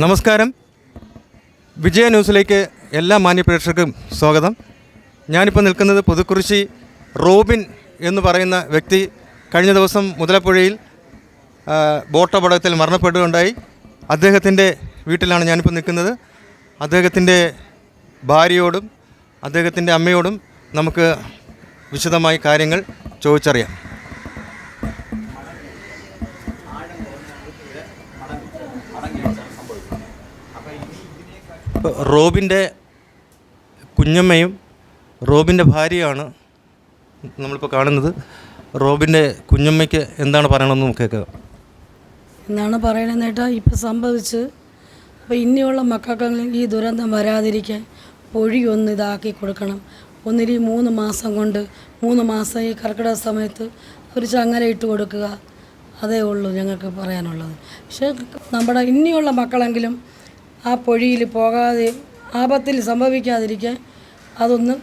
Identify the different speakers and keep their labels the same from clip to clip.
Speaker 1: നമസ്കാരം. വിജയ ന്യൂസിലേക്ക് എല്ലാ മാന്യപ്രേക്ഷകർക്കും സ്വാഗതം. ഞാനിപ്പോൾ നിൽക്കുന്നത് പുതുക്കുറിശി റോബിൻ എന്ന് പറയുന്ന വ്യക്തി കഴിഞ്ഞ ദിവസം മുതലപ്പുഴയിൽ ബോട്ട് അപകടത്തിൽ മരണപ്പെടുകയുണ്ടായി. അദ്ദേഹത്തിന്റെ വീട്ടിലാണ് ഞാനിപ്പോൾ നിൽക്കുന്നത്. അദ്ദേഹത്തിന്റെ ഭാര്യയോടും അദ്ദേഹത്തിന്റെ അമ്മയോടും നമുക്ക് വിശദമായി കാര്യങ്ങൾ ചോദിച്ചറിയാം. റോബിന്റെ കുഞ്ഞമ്മയും റോബിന്റെ ഭാര്യയാണ് നമ്മളിപ്പോൾ കാണുന്നത്. റോബിന്റെ കുഞ്ഞമ്മയ്ക്ക് എന്താണ് പറയണമെന്ന് നമുക്ക് കേൾക്കാം.
Speaker 2: പറയണമെന്ന് കേട്ടാൽ ഇപ്പം സംഭവിച്ച് അപ്പോൾ ഇനിയുള്ള മക്കൾക്കെങ്കിലും ഈ ദുരന്തം വരാതിരിക്കാൻ പൊഴി ഒന്ന് ഇതാക്കി കൊടുക്കണം. ഒന്നിരി മൂന്ന് മാസം കൊണ്ട് മൂന്ന് മാസം ഈ കർക്കിടക സമയത്ത് ഒരു ചങ്ങല ഇട്ട് കൊടുക്കുക. അതേ ഉള്ളൂ ഞങ്ങൾക്ക് പറയാനുള്ളത്. പക്ഷേ നമ്മുടെ ഇനിയുള്ള മക്കളെങ്കിലും ആ പൊഴിയിൽ പോകാതെ ആപത്തിൽ സംഭവിക്കാതിരിക്കാൻ അതൊന്ന്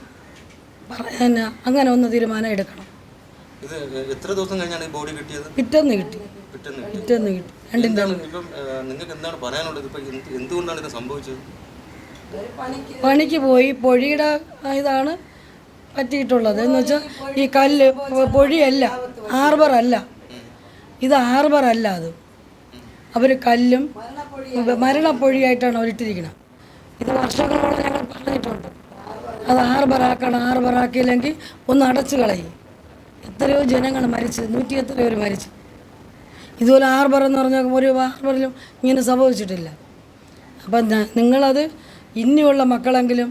Speaker 2: പറയാൻ അങ്ങനെ ഒന്ന് തീരുമാനം എടുക്കണം.
Speaker 1: ഇത് എത്ര ദിവസം കഴിഞ്ഞാണ് ഈ ബോഡി കിട്ടിയത്?
Speaker 2: പിറ്റേന്ന് കിട്ടി.
Speaker 1: പിറ്റേന്ന്
Speaker 2: കിട്ടി. രണ്ടിന്റെ
Speaker 1: ഇപ്പം നിങ്ങൾക്ക് എന്താണ് പറയാനുള്ളത്? ഇപ്പം എന്തുകൊണ്ടാണ് ഇത് സംഭവിച്ചത്?
Speaker 2: പണിക്ക് പോയി പൊഴിയുടെ ഇതാണ് പറ്റിയിട്ടുള്ളത്. എന്ന് വെച്ചാൽ ഈ കല്ല് പൊഴിയല്ല ഹാർബർ അല്ല ഇത് ഹാർബർ അല്ല അത്. അവർ കല്ലും മരണപ്പൊഴിയായിട്ടാണ് അവരിട്ടിരിക്കുന്നത് ഇത് വർഷങ്ങളോളം ഞങ്ങൾ പറഞ്ഞിട്ടുണ്ട്. അത് ഹാർബർ ആക്കിയില്ലെങ്കിൽ ഒന്ന് അടച്ചു കളയും. എത്രയോ ജനങ്ങൾ മരിച്ചു നൂറ്റി എത്രയോ പേര് മരിച്ചു. ഇതുപോലെ ഹാർബർ എന്ന് പറഞ്ഞാൽ ഒരു ഹാർബറിലും ഇങ്ങനെ സംഭവിച്ചിട്ടില്ല. അപ്പം നിങ്ങളത് ഇനിയുള്ള മക്കളെങ്കിലും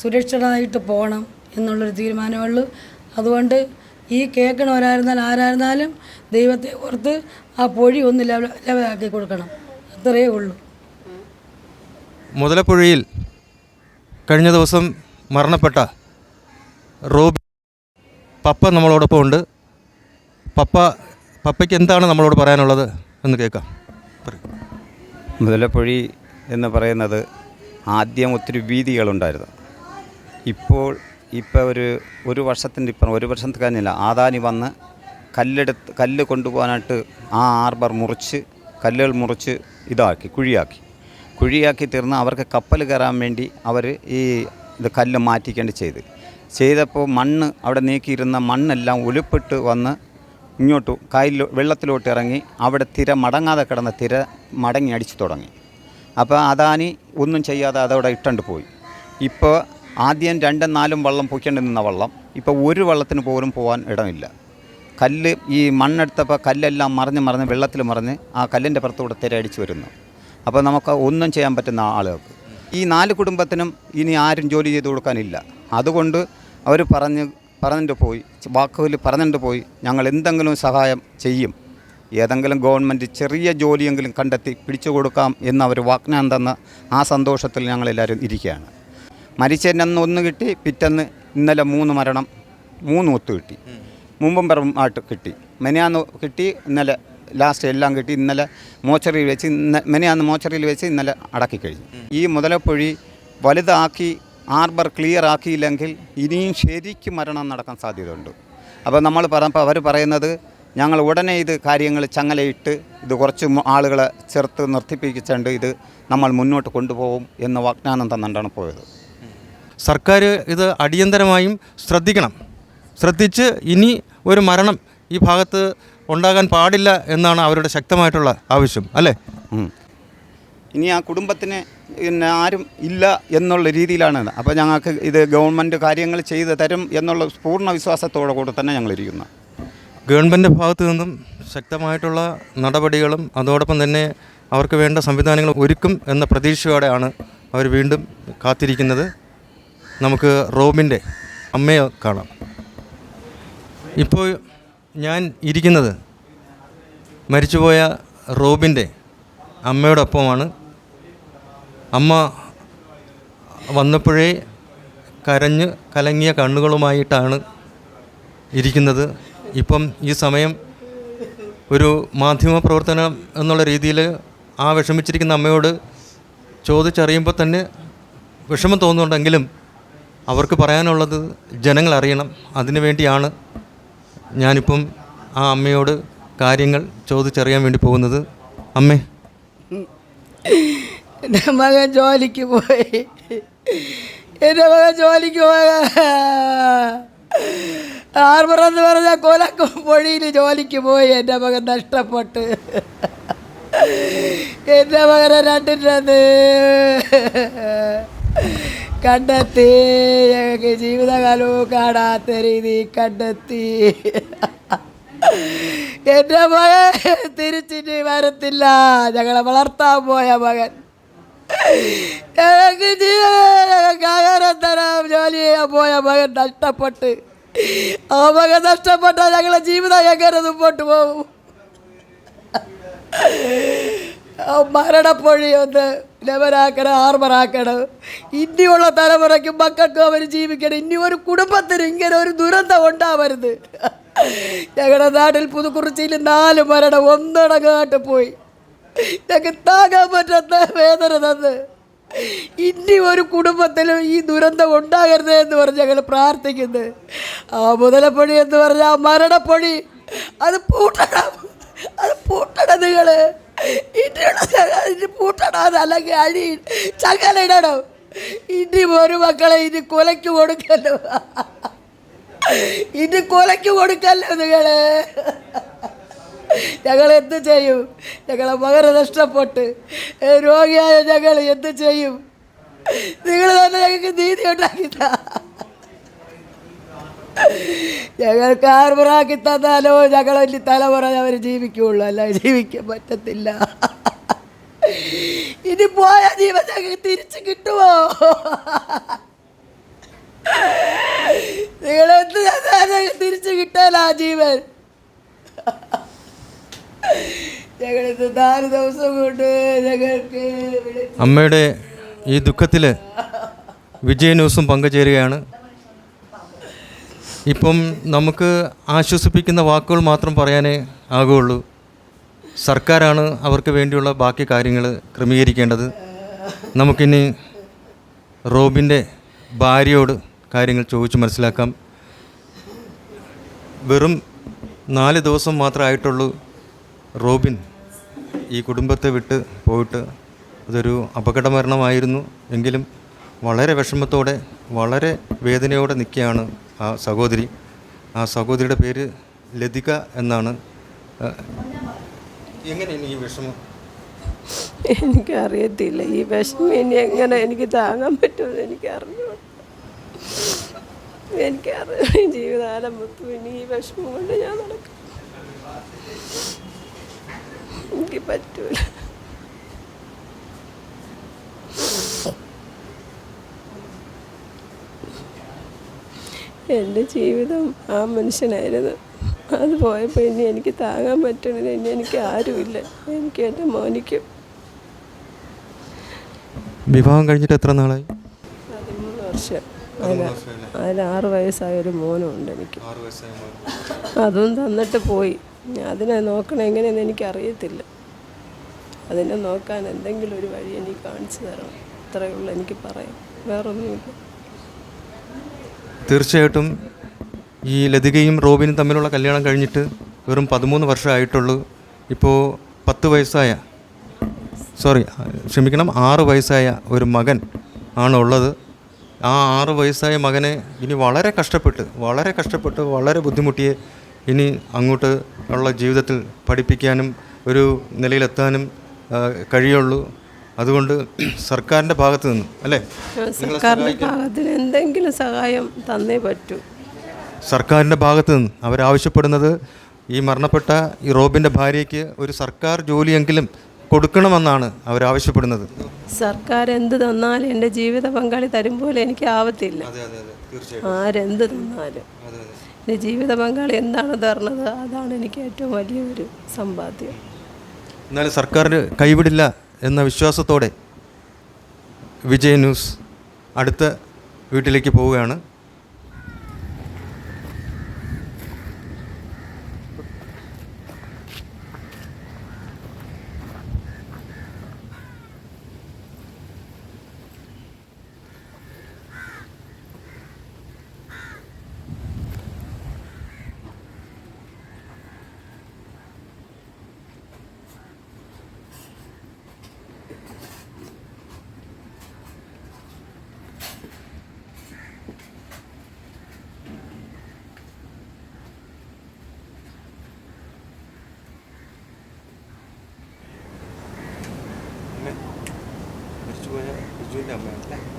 Speaker 2: സുരക്ഷിതമായിട്ട് പോകണം എന്നുള്ളൊരു തീരുമാനമുള്ളൂ അതുകൊണ്ട് ഈ കേൾക്കണവരായിരുന്നാലും ആരായിരുന്നാലും ദൈവത്തെ ഓർത്ത് ആ പൊഴി ഒന്ന് ലെവ ലെവലാക്കി കൊടുക്കണം. അത്രയേ ഉള്ളൂ.
Speaker 1: മുതലപ്പുഴയിൽ കഴിഞ്ഞ ദിവസം മരണപ്പെട്ട റോബി പപ്പ നമ്മളോടൊപ്പം ഉണ്ട്. പപ്പ പപ്പയ്ക്ക് എന്താണ് നമ്മളോട് പറയാനുള്ളത് എന്ന് കേൾക്കാം. മുതലപ്പുഴി
Speaker 3: മുതലപ്പൊഴി എന്ന് പറയുന്നത് ആദ്യം ഒത്തിരി വീതികളുണ്ടായിരുന്നു. ഇപ്പോൾ ഇപ്പോൾ ഒരു ഒരു വർഷത്തിന്റെ ഇപ്പം ഒരു വർഷത്തെ കഴിഞ്ഞില്ല ആദാനി വന്ന് കല്ലെടുത്ത് കല്ല് കൊണ്ടുപോകാനായിട്ട് ആ ആർബർ മുറിച്ച് കല്ലുകൾ മുറിച്ച് ഇതാക്കി കുഴിയാക്കി. കുഴിയാക്കി തീർന്ന് അവർക്ക് കപ്പൽ കയറാൻ വേണ്ടി അവർ ഈ ഇത് കല്ല് മാറ്റിക്കേണ്ടി ചെയ്ത്. ചെയ്തപ്പോൾ മണ്ണ് അവിടെ നീക്കിയിരുന്ന മണ്ണെല്ലാം ഒലിപ്പിട്ട് വന്ന് ഇങ്ങോട്ട് കായലിലോ വെള്ളത്തിലോട്ട് ഇറങ്ങി അവിടെ തിര മടങ്ങാതെ കിടന്ന തിര മടങ്ങി അടിച്ചു തുടങ്ങി. അപ്പോൾ അദാനി ഒന്നും ചെയ്യാതെ അതവിടെ ഇട്ടണ്ട് പോയി. ഇപ്പോൾ ആദ്യം രണ്ടും നാലും വള്ളം പൊയ്ക്കേണ്ടി നിന്ന വള്ളം. ഇപ്പോൾ ഒരു വള്ളത്തിന് പോലും പോകാൻ ഇടമില്ല. കല്ല് ഈ മണ്ണെടുത്തപ്പോൾ കല്ലെല്ലാം മറിഞ്ഞ് മറിഞ്ഞ് വെള്ളത്തിൽ മറിഞ്ഞ് ആ കല്ലിന്റെ പുറത്തൂടെ തിരയടിച്ച് വരുന്നു. അപ്പോൾ നമുക്ക് ഒന്നും ചെയ്യാൻ പറ്റുന്ന ആളുകൾക്ക്. ഈ നാല് കുടുംബത്തിനും ഇനി ആരും ജോലി ചെയ്ത് കൊടുക്കാനില്ല. അതുകൊണ്ട് അവർ പറഞ്ഞ് പറഞ്ഞിട്ട് പോയി വാക്കുകളിൽ പറഞ്ഞിട്ട് പോയി ഞങ്ങൾ എന്തെങ്കിലും സഹായം ചെയ്യും. ഏതെങ്കിലും ഗവൺമെന്റ് ചെറിയ ജോലിയെങ്കിലും കണ്ടെത്തി പിടിച്ചു കൊടുക്കാം എന്ന് അവർ വാഗ്ദാനം തന്ന ആ സന്തോഷത്തിൽ ഞങ്ങളെല്ലാവരും ഇരിക്കുകയാണ്. മരിച്ചതിന് അന്ന് ഒന്ന് കിട്ടി പിറ്റന്ന് ഇന്നലെ മൂന്ന് മരണം മൂന്ന് ഒത്ത് കിട്ടി. മുമ്പും പെറുമായിട്ട് കിട്ടി. മെനയാന്ന് കിട്ടി ഇന്നലെ ലാസ്റ്റ് എല്ലാം കിട്ടി ഇന്നലെ മോച്ചറിയിൽ വെച്ച് ഇന്ന മെനയാന്ന് മോച്ചറിയിൽ വെച്ച് ഇന്നലെ അടക്കി കഴിഞ്ഞു. ഈ മുതലപ്പൊഴി വലുതാക്കി ആർബർ ക്ലിയർ ആക്കിയില്ലെങ്കിൽ ഇനിയും ശരിക്കും മരണം നടക്കാൻ സാധ്യതയുണ്ട്. അപ്പോൾ നമ്മൾ പറഞ്ഞപ്പോൾ അവർ പറയുന്നത് ഞങ്ങൾ ഉടനെ ഇത് കാര്യങ്ങൾ ചങ്ങലയിട്ട് ഇത് കുറച്ച് ആളുകളെ ചേർത്ത് നിർത്തിപ്പിച്ചുകൊണ്ട് ഇത് നമ്മൾ മുന്നോട്ട് കൊണ്ടുപോകും എന്ന് വാഗ്ദാനം തന്നിട്ടാണ് പോയത്.
Speaker 1: സർക്കാർ ഇത് അടിയന്തരമായും ശ്രദ്ധിക്കണം. ശ്രദ്ധിച്ച് ഇനി ഒരു മരണം ഈ ഭാഗത്ത് ഉണ്ടാകാൻ പാടില്ല എന്നാണ് അവരുടെ ശക്തമായിട്ടുള്ള ആവശ്യം അല്ലേ?
Speaker 3: ഇനി ആ കുടുംബത്തിന് പിന്നെ ആരും ഇല്ല എന്നുള്ള രീതിയിലാണ്. അപ്പോൾ ഞങ്ങൾക്ക് ഇത് ഗവൺമെന്റ് കാര്യങ്ങൾ ചെയ്ത് തരും എന്നുള്ള പൂർണ വിശ്വാസത്തോടെ കൂടെ തന്നെ ഞങ്ങളിരിക്കുന്നു.
Speaker 1: ഗവൺമെന്റ് ഭാഗത്തു നിന്നും ശക്തമായിട്ടുള്ള നടപടികളും അതോടൊപ്പം തന്നെ അവർക്ക് വേണ്ട സംവിധാനങ്ങളും ഒരുക്കും എന്ന പ്രതീക്ഷയോടെയാണ് അവർ വീണ്ടും കാത്തിരിക്കുന്നത്. നമുക്ക് റോബിന്റെ അമ്മയെ കാണാം. ഇപ്പോൾ ഞാൻ ഇരിക്കുന്നത് മരിച്ചുപോയ റോബിന്റെ അമ്മയോടൊപ്പമാണ്. അമ്മ വന്നപ്പോഴേ കരഞ്ഞ് കലങ്ങിയ കണ്ണുകളുമായിട്ടാണ് ഇരിക്കുന്നത്. ഇപ്പം ഈ സമയം ഒരു മാധ്യമ പ്രവർത്തനം എന്നുള്ള രീതിയിൽ ആ വിഷമിച്ചിരിക്കുന്ന അമ്മയോട് ചോദിച്ചറിയുമ്പോൾ തന്നെ വിഷമം തോന്നുന്നുണ്ടെങ്കിലും അവർക്ക് പറയാനുള്ളത് ജനങ്ങൾ അറിയണം. അതിനു വേണ്ടിയാണ് ഞാനിപ്പം ആ അമ്മയോട് കാര്യങ്ങൾ ചോദിച്ചറിയാൻ വേണ്ടി പോകുന്നത്. അമ്മേ.
Speaker 2: എന്റെ മകൻ ജോലിക്ക് പോയി. എന്റെ മകൻ ജോലിക്ക് പോയ. പറഞ്ഞ കൊലക്കും പൊഴിയിൽ ജോലിക്ക് പോയി. എന്റെ മകൻ നഷ്ടപ്പെട്ട്. എന്റെ മകനെ രണ്ടിന്റെത്. കണ്ടെത്തി. ഞങ്ങൾക്ക് ജീവിതകാലവും കാണാത്ത രീതി കണ്ടെത്തി. എന്റെ മകൻ തിരിച്ചിട്ട് വരത്തില്ല. ഞങ്ങളെ വളർത്താൻ പോയ മകൻ. ഞങ്ങൾക്ക് ജീവിതം തരാൻ ജോലി ചെയ്യാൻ പോയ മകൻ നഷ്ടപ്പെട്ട്. ആ മകൻ നഷ്ടപ്പെട്ട ഞങ്ങളെ ജീവിതം എങ്ങനെ മുമ്പോട്ട് പോകും? മരണപ്പൊഴി ഒന്ന് ലെവനാക്കണം ആർമറാക്കണം ഇനിയുള്ള തലമുറയ്ക്കും മക്കൾക്കും അവർ ജീവിക്കണം. ഇനി ഒരു കുടുംബത്തിന് ഇങ്ങനെ ഒരു ദുരന്തം ഉണ്ടാവരുത്. ഞങ്ങളുടെ നാട്ടിൽ പുതുക്കുറിച്ചിയിൽ നാല് മരണം ഒന്നടങ്ങാട്ട് പോയി. ഞങ്ങൾക്ക് താങ്ങാൻ പറ്റാത്ത വേദന തന്ന്. ഇനി ഒരു കുടുംബത്തിലും ഈ ദുരന്തം ഉണ്ടാകരുത് എന്ന് പറഞ്ഞ് ഞങ്ങൾ പ്രാർത്ഥിക്കുന്നത് ആ മുതലപ്പൊഴി എന്ന് പറഞ്ഞ ആ മരണപ്പൊഴി. അത് പൂട്ടണം അത് പൂട്ടണം നിങ്ങൾ അത് അല്ലെങ്കിൽ അഴി ചങ്ങലിടണം ഇനി ഒരു മക്കളെ ഇനി കൊലയ്ക്ക് കൊടുക്കല്ലോ. ഇനി കൊലയ്ക്ക് കൊടുക്കല്ലോ നിങ്ങൾ. ഞങ്ങൾ എന്ത് ചെയ്യും? ഞങ്ങളെ മകനെ നഷ്ടപ്പെട്ട്. രോഗിയായ ഞങ്ങൾ എന്ത് ചെയ്യും? നിങ്ങൾ തന്നെ ഞങ്ങൾക്ക് നീതി ഉണ്ടാക്കിത്ത. ഞങ്ങൾക്ക് ആർമറാക്കി തന്നാലോ ഞങ്ങൾ തലമുറ അവർ ജീവിക്കുള്ളൂ. അല്ല ജീവിക്കാൻ പറ്റത്തില്ല. ഇനി പോയ ജീവൻ ഞങ്ങൾക്ക് തിരിച്ചു കിട്ടുമോ തന്നാലും ഞങ്ങൾക്ക് തിരിച്ചു കിട്ടാൻ ആ ജീവൻ? ഞങ്ങളിത് നാല് ദിവസം കൊണ്ട് ഞങ്ങൾക്ക്
Speaker 1: അമ്മയുടെ ഈ ദുഃഖത്തിൽ വിജയ ന്യൂസും പങ്കുചേരുകയാണ്. ഇപ്പം നമുക്ക് ആശ്വസിപ്പിക്കുന്ന വാക്കുകൾ മാത്രം പറയാനേ ആകുള്ളൂ. സർക്കാരാണ് അവർക്ക് വേണ്ടിയുള്ള ബാക്കി കാര്യങ്ങൾ ക്രമീകരിക്കേണ്ടത്. നമുക്കിനി റോബിന്റെ ഭാര്യയോട് കാര്യങ്ങൾ ചോദിച്ച് മനസ്സിലാക്കാം. വെറും നാല് ദിവസം മാത്രമേ ആയിട്ടുള്ളൂ റോബിൻ ഈ കുടുംബത്തെ വിട്ട് പോയിട്ട്. അതൊരു അപകട മരണമായിരുന്നു. എങ്കിലും വളരെ വിഷമത്തോടെ വളരെ വേദനയോടെ നിൽക്കുകയാണ് ആ സഹോദരി. ആ സഹോദരിയുടെ പേര് ലതിക എന്നാണ്. ഈ വിഷമം?
Speaker 4: എനിക്കറിയത്തില്ല. ഈ വിഷമം ഇനി എങ്ങനെ എനിക്ക് താങ്ങാൻ പറ്റുമെന്ന് എനിക്കറിഞ്ഞു എനിക്കറിയാം. ജീവിതകാലം മൊത്തം ഇനി ഈ വിഷമം കൊണ്ട് ഞാൻ നടക്കും. എനിക്ക് പറ്റൂല. എന്റെ ജീവിതം ആ മനുഷ്യനായിരുന്നു. അത് പോയപ്പോൾ ഇനി എനിക്ക് താങ്ങാൻ പറ്റണില്ല ഇനി എനിക്ക് ആരുമില്ല. എനിക്ക് എന്റെ മോനിക്കും.
Speaker 1: വിവാഹം കഴിഞ്ഞിട്ട് എത്ര നാളായി?
Speaker 4: പതിമൂന്ന് വർഷം. അതിൽ അതിൽ ആറ് വയസ്സായ ഒരു മോനും ഉണ്ട് എനിക്ക്. അതും തന്നിട്ട് പോയി. അതിനെ നോക്കണം എങ്ങനെയെന്ന് എനിക്കറിയത്തില്ല. അതിനെ നോക്കാൻ എന്തെങ്കിലും ഒരു വഴി എനിക്ക് കാണിച്ചു തരണം. അത്രയേ ഉള്ളൂ എനിക്ക് പറയാം വേറൊന്നുമില്ല.
Speaker 1: തീർച്ചയായിട്ടും ഈ ലതികയും റോബിനും തമ്മിലുള്ള കല്യാണം കഴിഞ്ഞിട്ട് വെറും പതിമൂന്ന് വർഷമായിട്ടുള്ളൂ. ഇപ്പോൾ പത്ത് വയസ്സായ സോറി ക്ഷമിക്കണം ആറ് വയസ്സായ ഒരു മകൻ ആണുള്ളത്. ആ ആറ് വയസ്സായ മകനെ ഇനി വളരെ കഷ്ടപ്പെട്ട് വളരെ കഷ്ടപ്പെട്ട് വളരെ ബുദ്ധിമുട്ടിയെ ഇനി അങ്ങോട്ട് ഉള്ള ജീവിതത്തിൽ പഠിപ്പിക്കാനും ഒരു നിലയിലെത്താനും കഴിയുള്ളൂ. അതുകൊണ്ട് സർക്കാരിന്റെ ഭാഗത്ത് നിന്നും അല്ലേ?
Speaker 4: സർക്കാരിന്റെ ഭാഗത്തിന് എന്തെങ്കിലും സഹായം തന്നേ പറ്റൂ.
Speaker 1: സർക്കാരിന്റെ ഭാഗത്ത് നിന്ന് അവരാവശ്യപ്പെടുന്നത് ഈ മരണപ്പെട്ട ഈ റോബിന്റെ ഭാര്യയ്ക്ക് ഒരു സർക്കാർ ജോലിയെങ്കിലും കൊടുക്കണമെന്നാണ് അവരാവശ്യപ്പെടുന്നത്.
Speaker 4: സർക്കാർ എന്ത് തന്നാലും എന്റെ ജീവിത പങ്കാളി തരും പോലെ എനിക്ക് ആവത്തില്ല. ആരെന്ത് തന്നാലും. എന്റെ ജീവിത പങ്കാളി എന്താണ് തരണത് അതാണ് എനിക്ക് ഏറ്റവും വലിയൊരു സമ്പാദ്യം.
Speaker 1: എന്നാലും സർക്കാർ കൈവിടില്ല എന്ന വിശ്വാസത്തോടെ വിജയ ന്യൂസ് അടുത്ത വീട്ടിലേക്ക് പോവുകയാണ്.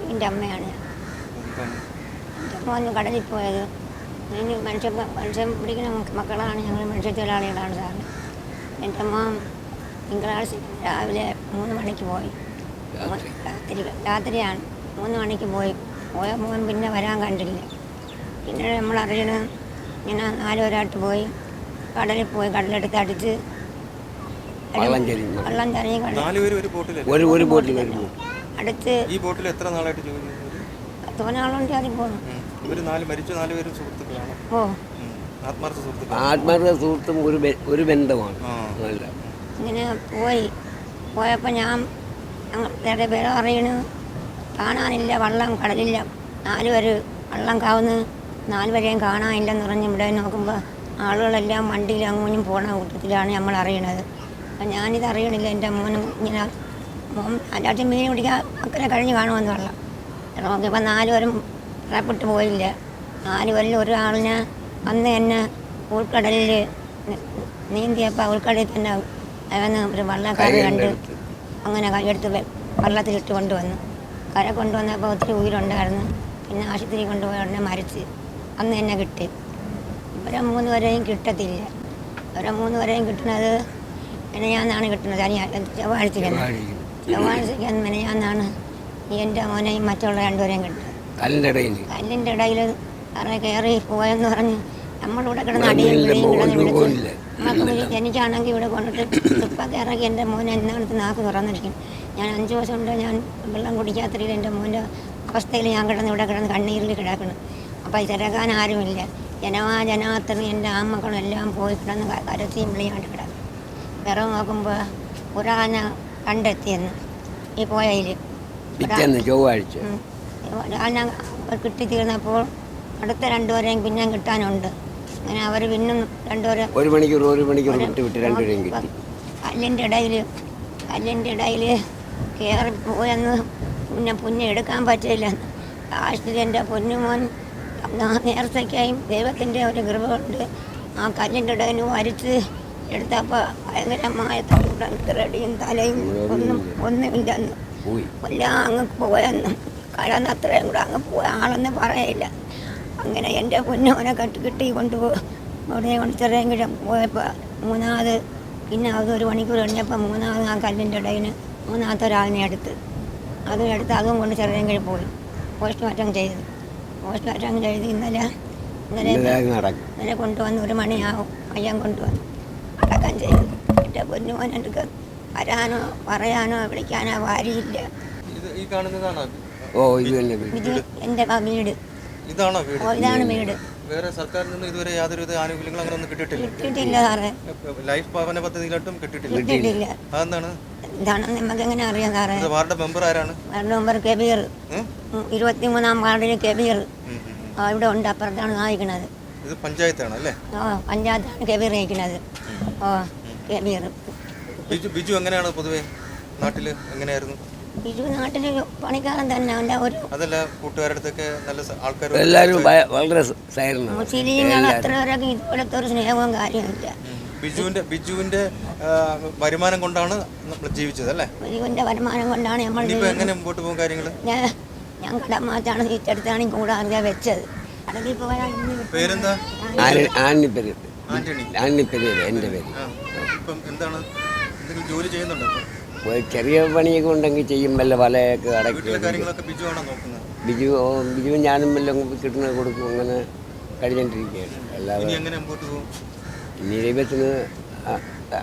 Speaker 1: എന്റെ അമ്മയാണ്.
Speaker 5: എന്റെ മോന് കടലിൽ പോയത്. ഇനി മനുഷ്യ മനുഷ്യൻ പിടിക്കുന്ന മക്ക- മക്കളാണ്. ഞങ്ങൾ മനുഷ്യത്തൊഴിലാളികളാണ് സാറ് എന്റെ അമ്മ തിങ്കളാഴ്ച രാവിലെ മൂന്ന് മണിക്ക് പോയി. രാത്രി? രാത്രിയാണ്. മൂന്ന് മണിക്ക് പോയി. പോയ മോൻ പിന്നെ വരാൻ കണ്ടില്ല. പിന്നെ നമ്മൾ അറിയണ ഇങ്ങനെ നാലുപേരായിട്ട് പോയി. കടലിൽ പോയി. കടലെടുത്ത് അടിച്ച്
Speaker 6: വെള്ളം ചെരിഞ്ഞു.
Speaker 5: വള്ളം
Speaker 1: നാലുപേരും ഒരു ബോട്ടിലല്ലേ?
Speaker 6: ഒരു ഒരു ബോട്ടിൽ
Speaker 5: അടുത്ത്
Speaker 1: ഈ ബോട്ടിൽ എത്ര നാളായിട്ട് ജോലി ചെയ്യുന്നത്
Speaker 5: തോനാളുണ്ട് പോണം.
Speaker 1: ഇവർ നാല് മരിച്ച നാലുപേരും സുഹൃത്തുക്കളാണ്.
Speaker 5: ഓ.
Speaker 1: ആത്മാർത്ഥ സുഹൃത്തുക്കൾ
Speaker 6: ആത്മാർത്ഥ സുഹൃത്തും ഒരു ബെ- ഒരു ബന്ധമാണ്. അല്ല.
Speaker 5: ഇങ്ങനെ പോയി. പോയപ്പോൾ ഞാൻ ഞങ്ങളുടെ പേര് പേരെ അറിയണു കാണാനില്ല വള്ളം കടലില്ല. നാല് വരെ വള്ളം കാവുന്ന. നാല് പേരെയും കാണാനില്ലെന്ന് പറഞ്ഞ് ഇവിടെ നോക്കുമ്പോൾ ആളുകളെല്ലാം വണ്ടിയിൽ അങ്ങോട്ടും പോണ കൂട്ടത്തിലാണ് നമ്മൾ അറിയണത്. അപ്പം ഞാനിത് അറിയണില്ല. എന്റെ അമ്മനും ഇങ്ങനെ മോൻ അതിനകത്ത് മീൻ പിടിക്കാൻ അക്കരെ കഴിഞ്ഞ് കാണുമെന്ന് വെള്ളം നോക്കിയപ്പോൾ നാലുപേരും പുറപ്പെട്ട് പോയില്ല. നാലുപേരിൽ ഒരാളിനെ അന്ന് തന്നെ ഉൾക്കടലിൽ നീന്തിയപ്പോൾ ഉൾക്കടലിൽ തന്നെ അവന് ഒരു വള്ളക്കാരി കണ്ട് അങ്ങനെ കൈയെടുത്ത് വള്ളത്തിലിട്ട് കൊണ്ടുവന്നു. കര കൊണ്ടുവന്നപ്പോൾ ഒത്തിരി ഉയരുണ്ടായിരുന്നു പിന്നെ ആശുപത്രി കൊണ്ടുപോയ ഉടനെ മരിച്ച്. അന്ന് തന്നെ കിട്ടി. ഇവരെ മൂന്ന് പേരെയും കിട്ടത്തില്ല. ഇവരെ മൂന്ന് പേരെയും കിട്ടുന്നത്. മെനയാന്നാണ് കിട്ടുന്നത് ഞാൻ ചൊവ്വാഴ്ച അന്ന് മെനയാന്നാണ് എന്റെ മോനെയും മറ്റുള്ള രണ്ടുപേരെയും കിട്ടുന്നത്
Speaker 6: കല്ലിന്റെ ഇടയിൽ.
Speaker 5: കല്ലിന്റെ ഇടയിൽ അറ കയറി പോയെന്ന് പറഞ്ഞ് നമ്മളിവിടെ കിടന്ന് അടിയും പിടിയും കിടന്ന് വിളിച്ച്. നമുക്ക് എനിക്കാണെങ്കിൽ ഇവിടെ കൊണ്ടിട്ട് ട്രിപ്പൊക്കെ ഇറങ്ങി എന്റെ മോനെ എന്നാണ് നാക്ക് തുറന്നിരിക്കും. ഞാൻ അഞ്ച് വർഷം കൊണ്ട് ഞാൻ വെള്ളം കുടിക്കാത്തതിൽ എന്റെ മോന്റെ അവസ്ഥയിൽ ഞാൻ കിടന്ന് ഇവിടെ കിടന്ന് കണ്ണീരിൽ കിടക്കണം അപ്പോൾ തിരക്കാൻ ആരുമില്ല. ജനവാ ജനാത്തനും എന്റെ ആമക്കളും എല്ലാം പോയി കിടന്ന് കരത്തിയും വിളിയാണ്ട് കിടക്കും വിറവ് നോക്കുമ്പോൾ ഒരാന കണ്ടെത്തിയെന്ന്. ഈ പോയതിൽ
Speaker 6: പിറ്റേന്ന് ചൊവ്വാഴ്ച.
Speaker 5: ഒരാന കിട്ടി തീർന്നപ്പോൾ അടുത്ത രണ്ടുപേരെയും പിന്നെയും കിട്ടാനുണ്ട്. അങ്ങനെ അവർ പിന്നും രണ്ടുപേരെ
Speaker 6: ഒരു മണിക്കൂർ ഒരു മണിക്കൂർ വിട്ട് വിട്ട് രണ്ടുപേരെയും കിട്ടി.
Speaker 5: കല്ലിന്റെ ഇടയിൽ കല്ലിന്റെ ഇടയിൽ കയറി പോയെന്ന് പിന്നെ പുന്നെ എടുക്കാൻ പറ്റില്ല ലാസ്റ്റിൽ എന്റെ പൊന്നുമോൻ നേർച്ചയ്ക്കായും നേരത്തേക്കായും ദൈവത്തിന്റെ ഒരു കൃപ കൊണ്ട് ആ കല്ലിന്റെ ഇടയിൽ വരിച്ച് എടുത്തപ്പോൾ ഭയങ്കരമായ തലയും തലയും ഒന്നും ഒന്നുമില്ലെന്ന്. എല്ലാം അങ്ങ് പോയെന്നും. കടന്ന് അത്രയും കൂടെ അങ്ങ് പോയ. ആളെന്ന് പറയില്ല. അങ്ങനെ എന്റെ പൊന്നോനെ കെട്ടി കിട്ടി കൊണ്ടുപോയി. അവിടെ കൊണ്ട് ചെറിയ പോയപ്പോൾ മൂന്നാമത് പിന്നെ അത് ഒരു മണിക്കൂർ കഴിഞ്ഞപ്പോൾ മൂന്നാമത് ആ കല്ലിന്റെ ഇടയിൽ മൂന്നാമത്തെ ഒരാളിനെ എടുത്ത്. അതും എടുത്ത് അതും കൊണ്ട് ചെറിയ പോയി. പോസ്റ്റ്മോർട്ടം ചെയ്തു. പോസ്റ്റ്മോർട്ടം ചെയ്ത് ഇന്നലെ ഇന്നലെ
Speaker 6: ഇന്നലെ
Speaker 5: കൊണ്ടുവന്ന് ഒരു മണിയാവും. അയ്യാൻ കൊണ്ടുവന്ന്. എന്റെ പൊന്നുമോൻ എനിക്ക് വരാനോ പറയാനോ വിളിക്കാനോ വാരിയില്ല
Speaker 1: ഇത് ഈ കാണുന്നതാണോ?
Speaker 6: ഓ ഇത് തന്നെ വീട്.
Speaker 5: ഇത് എന്റെ വീട്.
Speaker 1: ഇതാണോ വീട്?
Speaker 5: ഓ ഇതാണ് വീട്.
Speaker 1: വേറെ സർക്കാരിൽ നിന്ന് ഇതുവരെ യാതൊരുവിധ ആനുകൂല്യങ്ങളും അങ്ങനെ ഒന്നും കിട്ടിയിട്ടില്ല.
Speaker 5: കിട്ടിയിട്ടില്ല സാറേ.
Speaker 1: ലൈഫ് ഭവന പദ്ധതിയിലോട്ടും കിട്ടിയിട്ടില്ല.
Speaker 5: കിട്ടിയിട്ടില്ല.
Speaker 1: അതെന്താണ്?
Speaker 5: നമുക്ക് എങ്ങനെ അറിയാം സാറേ?
Speaker 1: ഇത് വാർഡ് മെമ്പർ ആരാണ്?
Speaker 5: Ward member Kabeer.
Speaker 1: ഉം?
Speaker 5: ഇരുപത്തി മൂന്നാം വാർഡിൽ കബീർ ഇവിടെ ഉണ്ട്. അപ്പുറത്താണ് നയിക്കുന്നത്
Speaker 1: ഇത് പഞ്ചായത്താണ് അല്ലേ
Speaker 5: ഓ പഞ്ചായത്താണ് കബീർ നയിക്കുന്നത് ഓ
Speaker 1: ബിജു ബിജു എങ്ങനെയാണ് പൊതുവെ നാട്ടിൽ എങ്ങനെയായിരുന്നു?
Speaker 5: ബിജു നാട്ടിൽ പണിക്കാരൻ തന്നെ. അവന്റെ ഒരു
Speaker 1: അതല്ല കൂട്ടുകാരുടെ അടുത്തൊക്കെ നല്ല ആൾക്കാർ
Speaker 6: എല്ലാവരും ഭയ- വളരെ സൈലന്റാണ്
Speaker 5: മുസ്ലിങ്ങൾ അത്ര പേരൊക്കെ ഇതുപോലത്തെ ഒരു സ്നേഹവും കാര്യമില്ല
Speaker 1: ബിജുവിന്റെ ബിജുവിന്റെ ആ, വരുമാനം കൊണ്ടാണ് നമ്മൾ ജീവിച്ചത് അല്ലേ?
Speaker 5: ബിജുവിന്റെ വരുമാനം കൊണ്ടാണ് നമ്മൾ
Speaker 1: ഇനിയിപ്പോ എങ്ങനെ മുമ്പോട്ട് പോകും കാര്യങ്ങൾ
Speaker 5: ഞാൻ ഞാൻ കടമാറ്റാണ് തിരിച്ചെടുത്താണ് കൂടാതെ വെച്ചത്. കടലിൽ പോയാൽ ഇന്ന്
Speaker 1: പേരെന്താ?
Speaker 6: ആണിപ്പേര്
Speaker 1: ആന്റണി
Speaker 6: പേര് എന്റെ പേര്.
Speaker 1: ആ. ഇപ്പം എന്താണ്? എന്തെങ്കിലും ജോലി ചെയ്യുന്നുണ്ടോ?
Speaker 6: ചെറിയ പണിയൊക്കെ ഉണ്ടെങ്കിൽ ചെയ്യും വല്ല വലയൊക്കെ
Speaker 1: കാര്യങ്ങളൊക്കെ ബിജു
Speaker 6: ബിജു ഞാനും എല്ലാം കിട്ടുന്ന കൊടുക്കും അങ്ങനെ കഴിഞ്ഞോണ്ടിരിക്കുകയാണ്. അല്ലാതെ
Speaker 1: ഇനി
Speaker 6: ദൈവത്തിന്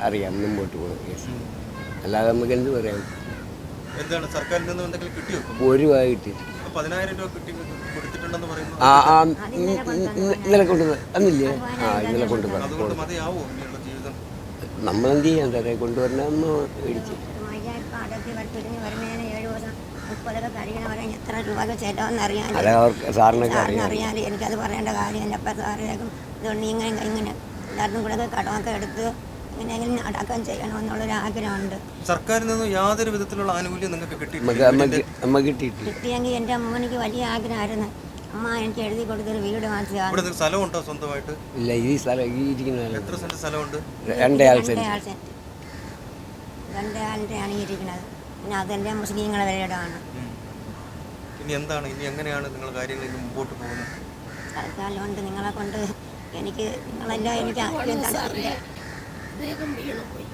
Speaker 6: അറിയാം മുമ്പോട്ട് പോകും അല്ലാതെ നമുക്ക് എന്ത് പറയാം
Speaker 1: എന്താണ് സർക്കാരിൽ നിന്ന് എന്തെങ്കിലും കിട്ടിയോ
Speaker 6: ഒരു രൂപ കിട്ടി ആ ഇന്നലെ കൊണ്ടുവന്ന് അന്നില്ലേ? ആ ഇന്നലെ കൊണ്ടുവന്നു
Speaker 1: അതുകൊണ്ട് മതിയാവോ ഇനിയുള്ള ജീവിതം
Speaker 6: നമ്മളെന്ത് ചെയ്യാൻ സാറേ കൊണ്ടുവരണം ഒന്ന് മേടിച്ച് അത് അവർക്ക് സാറിനൊക്കെ
Speaker 5: സാറിന്
Speaker 6: അറിയാം.
Speaker 5: അറിയാൻ എനിക്കത് പറയേണ്ട കാര്യം എന്റെ അപ്പം സാറിനേക്കും ഇതുകൊണ്ട് ഇങ്ങനെ ഇങ്ങനെ എല്ലാവർക്കും കൂടെ കടമൊക്കെ എടുത്ത് ഇങ്ങനെയെങ്കിലും അടക്കം ചെയ്യണമെന്നുള്ളൊരു ആഗ്രഹമുണ്ട്
Speaker 1: സർക്കാരിൽ നിന്ന് യാതൊരു വിധത്തിലുള്ള ആനുകൂല്യം നിങ്ങൾക്ക് കിട്ടി
Speaker 6: നമുക്ക് നമുക്ക് കിട്ടിയിട്ടില്ല.
Speaker 5: കിട്ടിയെങ്കിൽ എന്റെ അമ്മനിക്ക് വലിയ ആഗ്രഹമായിരുന്നു. അമ്മ എനിക്ക് എഴുതി കൊടുത്തൊരു വീട് വാങ്ങിച്ചാൽ
Speaker 1: ഇവിടെ നിങ്ങൾക്ക് സ്ഥലമുണ്ടോ സ്വന്തമായിട്ട്?
Speaker 6: ഇല്ല ഈ സ്ഥലം ഈ ഇരിക്കുന്ന
Speaker 1: എത്ര സെന്റ് സ്ഥലമുണ്ട്?
Speaker 6: രണ്ടേ ആൾ സെന്റ്.
Speaker 5: രണ്ടേ ആൾ സെന്റ്. രണ്ടേ ആളിന്റെ ആണ് ഈ ഇരിക്കുന്നത്. പിന്നെ അതെല്ലാം മുസ്ലിങ്ങളെ വരെയിടമാണ്
Speaker 1: ഇനി എന്താണ്? ഇനി എങ്ങനെയാണ് നിങ്ങൾ കാര്യങ്ങൾ ഇനി മുമ്പോട്ട് പോകുന്നത്?
Speaker 5: തൽക്കാലം കൊണ്ട് നിങ്ങളെ കൊണ്ട് എനിക്ക് നിങ്ങളെല്ലാം എനിക്ക് ആദ്യം തന്നില്ല
Speaker 7: അദ്ദേഹം വീണുപോയി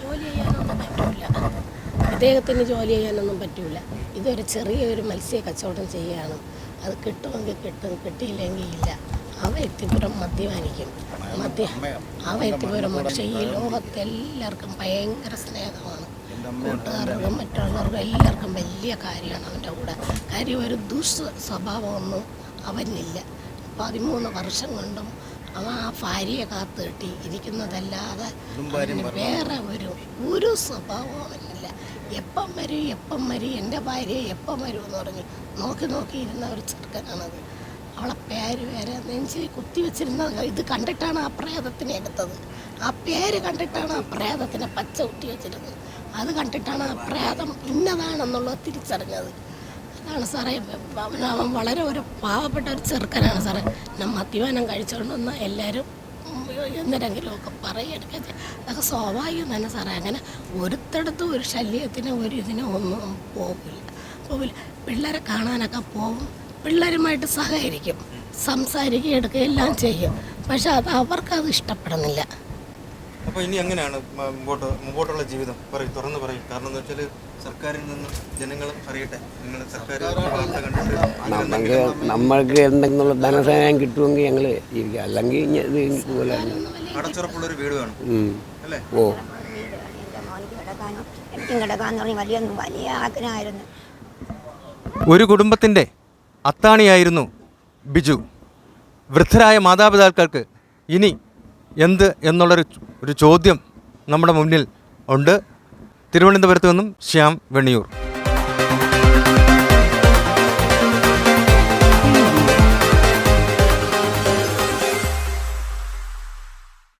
Speaker 7: ജോലി ചെയ്യാനൊന്നും പറ്റൂല. അദ്ദേഹത്തിന് ജോലി ചെയ്യാനൊന്നും പറ്റൂല. ഇതൊരു ചെറിയൊരു മത്സ്യ കച്ചവടം ചെയ്യുകയാണ് അത് കിട്ടുമെങ്കിൽ കിട്ടും കിട്ടിയില്ലെങ്കിൽ ഇല്ല. ആ വ്യക്തിപുരം മദ്യപാനിക്കും. മദ്യ ആ വ്യക്തിപുരം പക്ഷേ ഈ ലോകത്തെല്ലാവർക്കും ഭയങ്കര സ്നേഹമാണ്. കൂട്ടുകാർക്കും മറ്റുള്ളവർക്കും എല്ലാവർക്കും വലിയ കാര്യമാണ് അവന്റെ കൂടെ. കാര്യം ഒരു ദുഷ് സ്വഭാവമൊന്നും അവനില്ല. പതിമൂന്ന് വർഷം കൊണ്ടും അവൻ ആ ഭാര്യയെ കാത്തു കെട്ടി ഇരിക്കുന്നതല്ലാതെ വേറെ ഒരു ഒരു സ്വഭാവവും എപ്പം വരും എപ്പം വരും എന്റെ ഭാര്യ എപ്പം വരും എന്ന് പറഞ്ഞു. നോക്കി നോക്കി ഇരുന്ന ഒരു ചെറുക്കനാണത്. അവളെ പേര് വരെ നെഞ്ചിൽ കുത്തി വെച്ചിരുന്ന ഇത് കണ്ടിട്ടാണ് ആ പ്രേതത്തിനെ എടുത്തത്. ആ പേര് കണ്ടിട്ടാണ് ആ പ്രേതത്തിനെ പച്ച കുത്തി വെച്ചിരുന്നത്. അത് കണ്ടിട്ടാണ് ആ പ്രേതം ഇന്നതാണെന്നുള്ളത് തിരിച്ചറിഞ്ഞത്. അതാണ് സാറേ അവൻ വളരെ ഒരു പാവപ്പെട്ട ഒരു ചെറുക്കനാണ് സാറേ. ഞാൻ മദ്യപാനം കഴിച്ചുകൊണ്ടുവന്ന എല്ലാവരും എന്തിനെങ്കിലും ഒക്കെ പറയുകയൊക്കെ. അതൊക്കെ സ്വാഭാവികം തന്നെ സാറേ. അങ്ങനെ ഒരുത്തടത്തും ഒരു ശല്യത്തിന് ഒരു ഇതിനും ഒന്നും പോകില്ല പോകില്ല പിള്ളേരെ കാണാനൊക്കെ പോകും പിള്ളേരുമായിട്ട് സഹകരിക്കും. സംസാരിക്കുക എടുക്കുക എല്ലാം ചെയ്യും. പക്ഷെ അത് അവർക്കത് ഇഷ്ടപ്പെടുന്നില്ല.
Speaker 1: അപ്പോൾ ഇനി എങ്ങനെയാണ് മുമ്പോട്ട് മുമ്പോട്ടുള്ള ജീവിതം? പറയും തുറന്ന് പറയും. കാരണം എന്താ വെച്ചാൽ സർക്കാരിൽ നിന്ന് ജനങ്ങൾ അറിയട്ടെ. നിങ്ങൾ സർക്കാർ
Speaker 6: നമുക്ക് നമ്മൾക്ക് എന്തെങ്കിലും ധനസഹായം കിട്ടുമെങ്കിൽ ഞങ്ങൾ ജീവിക്കാം. അല്ലെങ്കിൽ ഇതുപോലെ.
Speaker 1: അടച്ചുറപ്പുള്ളൊരു വീട് വേണം.
Speaker 6: ഉം.
Speaker 1: അല്ലേ?
Speaker 6: ഓ.
Speaker 5: കിടക്കാന്ന് പറഞ്ഞ് വലിയ വലിയ ആഗ്രഹമായിരുന്നു
Speaker 1: ഒരു കുടുംബത്തിന്റെ അത്താണിയായിരുന്നു ബിജു. വൃദ്ധരായ മാതാപിതാക്കൾക്ക് ഇനി എന്ത് എന്നുള്ളൊരു ഒരു ചോദ്യം നമ്മുടെ മുന്നിൽ ഉണ്ട്. തിരുവനന്തപുരത്ത് നിന്നും ശ്യാം വെണ്ണിയൂർ